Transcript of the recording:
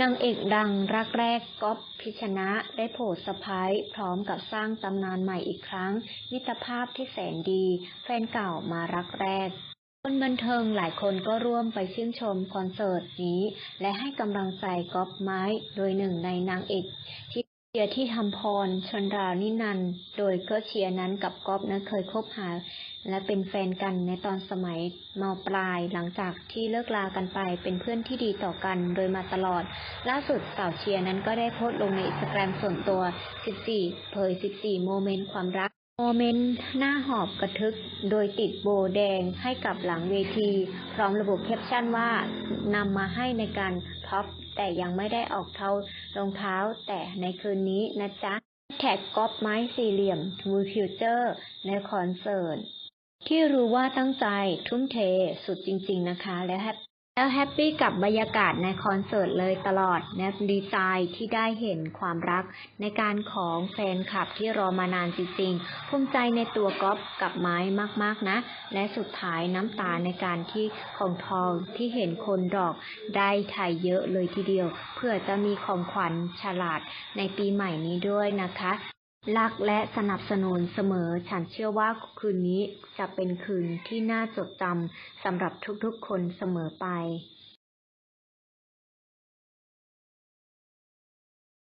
นางเอกดังรักแรกก๊อฟพิชนะได้โผล่เซอร์ไพรส์พร้อมกับสร้างตำนานใหม่อีกครั้ง มิตรภาพที่แสนดี แฟนเก่ามารักแรก คนบันเทิงหลายคนก็ร่วมไปชื่นชมคอนเสิร์ตนี้ และให้กำลังใจก๊อฟไม้ โดยหนึ่งในนางเอกที่ เชียร์ที่ทำพร ชนรานินัน โดยก็เชียร์นั้นกับก๊อฟนั้นเคยคบหา และเป็นแฟนกันในตอนสมัยมปลายหลังจากที่เลิกลากันไปเป็นเพื่อนที่ดีต่อกันโดยมาตลอด ล่าสุดสาวเชียร์นั้นก็ได้โพสต์ลงในอินสตาแกรมส่วนตัว 14 เผย 14 โมเมนต์ความรัก โมเมนต์หน้าหอบกระทึก โดยติดโบแดงให้กับหลังเวที พร้อมระบุแคปชั่นว่า นำมาให้ในการท็อป แต่ยังไม่ได้ออกเท้ารองเท้า แต่ในคืนนี้นะจ๊ะ แท็กก๊อปไม้สี่เหลี่ยมมูฟิวเจอร์ ในคอนเสิร์ต ที่รู้ว่าตั้งใจทุ่มเทสุดจริง ๆ นะคะ และแฮป แล้วแฮปปี้กับบรรยากาศในคอนเสิร์ตเลยตลอดและดีใจที่ได้เห็นความรักในการของแฟนคลับที่รอมานานจริงๆ ภูมิใจในตัวก๊อฟกับไม้มากๆนะ และสุดท้ายน้ำตาในการที่ของทองที่เห็นคนดอกได้ไทยเยอะเลยทีเดียว เพื่อจะมีของขวัญฉลาดในปีใหม่นี้ด้วยนะคะ รักและสนับสนุนเสมอ ฉันเชื่อว่าคืนนี้จะเป็นคืนที่น่าจดจำสำหรับทุกๆคนเสมอไป